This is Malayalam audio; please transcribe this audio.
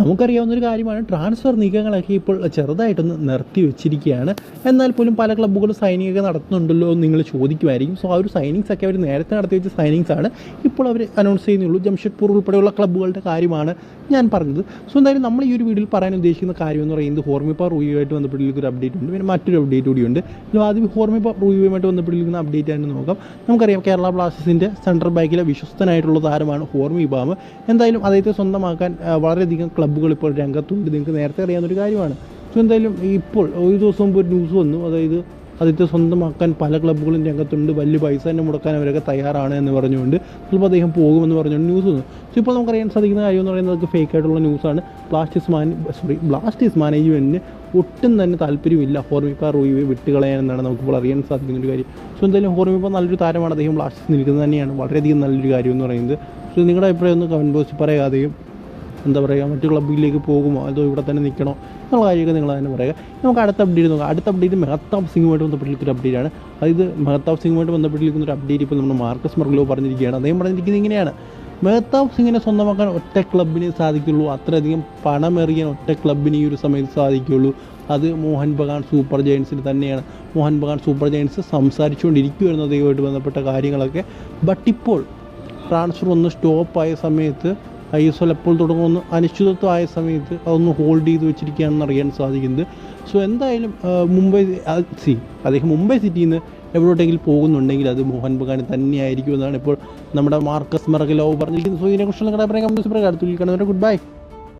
നമുക്കറിയാവുന്ന ഒരു കാര്യമാണ് ട്രാൻസ്ഫർ നീക്കങ്ങളൊക്കെ ഇപ്പോൾ ചെറുതായിട്ടൊന്ന് നിർത്തി വെച്ചിരിക്കുകയാണ്. എന്നാൽ പോലും പല ക്ലബ്ബുകളും സൈനിങ് ഒക്കെ നടത്തുന്നുണ്ടല്ലോ എന്ന് നിങ്ങൾ ചോദിക്കുമായിരിക്കും. സോ ആ ഒരു സൈനിങ്സ് ഒക്കെ അവർ നേരത്തെ നടത്തി വെച്ച സൈനിങ്സ് ആണ്. ഇപ്പോൾ അവർ അനൗൺസ് ചെയ്യുന്നുള്ളൂ ജംഷഡ്പൂർ ഉൾപ്പെടെയുള്ള ക്ലബ്ബുകളുടെ കാര്യമാണ് ഞാൻ പറഞ്ഞത്. സോ എന്തായാലും നമ്മൾ ഈ ഒരു വീഡിയോയിൽ പറയാൻ ഉദ്ദേശിക്കുന്ന കാര്യം എന്ന് പറയുന്നത് ഹോർമിപ്പ റൂയുമായിട്ട് ബന്ധപ്പെട്ടിരിക്കുന്ന ഒരു അപ്ഡേറ്റ് ഉണ്ട്. പിന്നെ മറ്റൊരു അപ്ഡേറ്റ് കൂടിയുണ്ട്. ആദ്യം ഹോർമിപ്പ റൂയുമായിട്ട് ബന്ധപ്പെട്ടിരിക്കുന്ന അപ്ഡേറ്റ് ആയിട്ട് നോക്കാം. നമുക്കറിയാം കേരള ബ്ലാസ്റ്റേഴ്സിന്റെ സെൻട്രൽ ബാക്കിലെ വിശ്വസ്തനായിട്ടുള്ള താരമാണ് ഹോർമി ബാം എന്തായാലും അദ്ദേഹത്തെ സ്വന്തമാക്കാൻ വളരെയധികം വളരെയധികം ക്ലബ്ബുകൾ ഇപ്പോൾ രംഗത്തുണ്ട്. നിങ്ങൾക്ക് നേരത്തെ അറിയാവുന്ന ഒരു കാര്യമാണ്. സോ എന്തായാലും ഇപ്പോൾ ഒരു ദിവസം മുമ്പ് ഒരു ന്യൂസ് വന്നു. അതായത് അദ്ദേഹത്തെ സ്വന്തമാക്കാൻ പല ക്ലബ്ബുകളും രംഗത്തുണ്ട്. വലിയ പൈസ തന്നെ മുടക്കാൻ അവരൊക്കെ തയ്യാറാണ് എന്ന് പറഞ്ഞുകൊണ്ട് ചിലപ്പോൾ അദ്ദേഹം പോകുമെന്ന് പറഞ്ഞുകൊണ്ട് ന്യൂസ് വന്നു. സോ ഇപ്പോൾ നമുക്കറിയാൻ സാധിക്കുന്ന കാര്യം എന്ന് പറയുന്നത് ഫേക്ക് ആയിട്ടുള്ള ന്യൂസാണ് ബ്ലാസ്റ്റേഴ്സ് മാൻ സോറി ബ്ലാസ്റ്റേഴ്സ് മാനേജ്മെന്റിന് ഒട്ടും തന്നെ താല്പര്യമില്ല ഹോർമിപ്പ റോയിയെ വിട്ടുകളയാനെന്നാണ് നമുക്കിപ്പോൾ അറിയാൻ സാധിക്കുന്ന ഒരു കാര്യം. സോ എന്തായാലും ഹോർമിപ്പ നല്ലൊരു താരമാണ്. അദ്ദേഹം ബ്ലാസ്റ്റേഴ്സ് നിൽക്കുന്നത് തന്നെയാണ്. വളരെയധികം നല്ലൊരു കാര്യം എന്ന് പറയുന്നത്. സോ നിങ്ങളുടെ അഭിപ്രായം ഒന്ന് കമന്റ് ബോക്സിൽ പറയാതെയും എന്താ പറയുക മറ്റു ക്ലബ്ബിലേക്ക് പോകുമോ? അതോ ഇവിടെ തന്നെ നിൽക്കണോ? എന്നുള്ള കാര്യമൊക്കെ നിങ്ങൾ തന്നെ പറയുക. നമുക്ക് അടുത്ത അപ്ഡേറ്റ് നോക്കാം. അടുത്ത അപ്ഡേറ്റ് മെഹത്താബ് സിംഗുമായിട്ട് ബന്ധപ്പെട്ടിരിക്കുന്ന ഒരു അപ്ഡേറ്റ് ആണ്. അതായത് മെഹത്താബ് സിംഗുമായിട്ട് ബന്ധപ്പെട്ടിരിക്കുന്ന ഒരു അപ്ഡേറ്റ് ഇപ്പോൾ നമ്മുടെ മാർക്കസ് മർഗ്ലോ പറഞ്ഞിരിക്കുകയാണ്. അദ്ദേഹം പറഞ്ഞിരിക്കുന്നത് ഇങ്ങനെയാണ്. മെഹത്താബ് സിംഗിനെ സ്വന്തമാക്കാൻ ഒറ്റ ക്ലബിനെ സാധിക്കുള്ളൂ. അത്രയധികം പണമെറിയാൻ ഒറ്റ ക്ലബിന് ഈ ഒരു സമയത്ത് സാധിക്കുള്ളൂ. അത് മോഹൻ ബഗാൻ സൂപ്പർ ജയൻസിന് തന്നെയാണ്. മോഹൻ ബഗാൻ സൂപ്പർ ജയൻസ് സംസാരിച്ചുകൊണ്ടിരിക്കുമായിരുന്നു അദ്ദേഹമായിട്ട് ബന്ധപ്പെട്ട കാര്യങ്ങളൊക്കെ. ബട്ട് ഇപ്പോൾ ട്രാൻസ്ഫർ ഒന്ന് സ്റ്റോപ്പായ സമയത്ത് ഐ എസ് എൽ എപ്പോൾ തുടങ്ങുമെന്ന് അനിശ്ചിതത്വമായ സമയത്ത് അതൊന്ന് ഹോൾഡ് ചെയ്ത് വെച്ചിരിക്കുകയാണെന്ന് അറിയാൻ സാധിക്കുന്നത്. സോ എന്തായാലും മുംബൈ സി അദ്ദേഹം മുംബൈ സിറ്റിയിൽ നിന്ന് എവിടോട്ടെങ്കിലും പോകുന്നുണ്ടെങ്കിൽ അത് മോഹൻ ബഗാനെ തന്നെയായിരിക്കും എന്നാണ് ഇപ്പോൾ നമ്മുടെ മാർക്കസ് മറകലോ പറഞ്ഞിരിക്കുന്നത്. സോ ഇതിനെക്കുറിച്ചുള്ള പറയാം കാണുന്നവരെ ഗുഡ് ബൈ